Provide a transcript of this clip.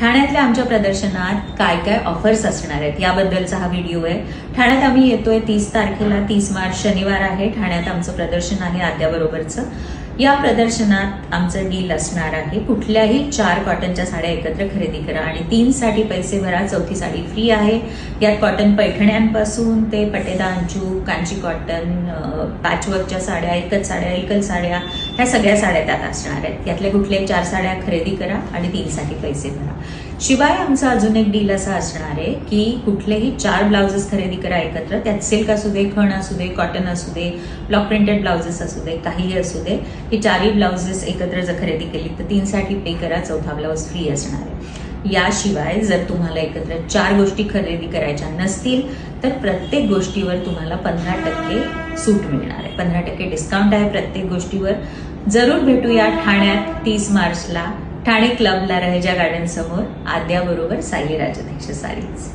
ठाण्यातल्या आमच्या प्रदर्शनात काय काय ऑफर्स असणार आहेत? याबद्दलचा हा व्हिडिओ आहे. ठाण्यात आम्ही येतोय तीस तारखेला तीस मार्च शनिवार आहे. ठाण्यात आमचं प्रदर्शन आहे आद्याबरोबरचं. या प्रदर्शनात आमचं डील असणार आहे. कुठल्याही चार कॉटनच्या साड्या एकत्र खरेदी करा आणि तीन साठी पैसे भरा. चौथी साडी फ्री आहे. यात कॉटन पैठण्यांपासून ते पटेदा अंजू कांची कॉटन पॅचवर्कच्या साड्या एकच साड्या एकल साड्या ह्या सगळ्या साड्या त्यात असणार आहेत. यातल्या कुठल्याही चार साड्या खरेदी करा आणि तीनसाठी पैसे भरा. शिवाय आमचा अजून एक डील असा असणार आहे की कुठलेही चार ब्लाउजेस खरेदी करा एकत्र. त्यात सिल्क असू दे खण असू दे कॉटन असू दे ब्लॉक प्रिंटेड ब्लाउजेस असू दे काहीही असू दे ही चारही ब्लाउजेस एकत्र जर खरेदी केली तर तीनसाठी पे करा चौथा ब्लाउज फ्री असणार आहे. याशिवाय जर तुम्हाला एकत्र चार गोष्टी खरेदी करायच्या नसतील तर प्रत्येक गोष्टीवर तुम्हाला पंधरा टक्के सूट मिळणार आहे. पंधरा टक्के डिस्काउंट आहे प्रत्येक गोष्टीवर. जरूर भेटूया ठाण्यात तीस मार्चला. ठाणे क्लबला रहेजा गार्डन समोर आद्याबरोबर साई राजधक्ष सारीच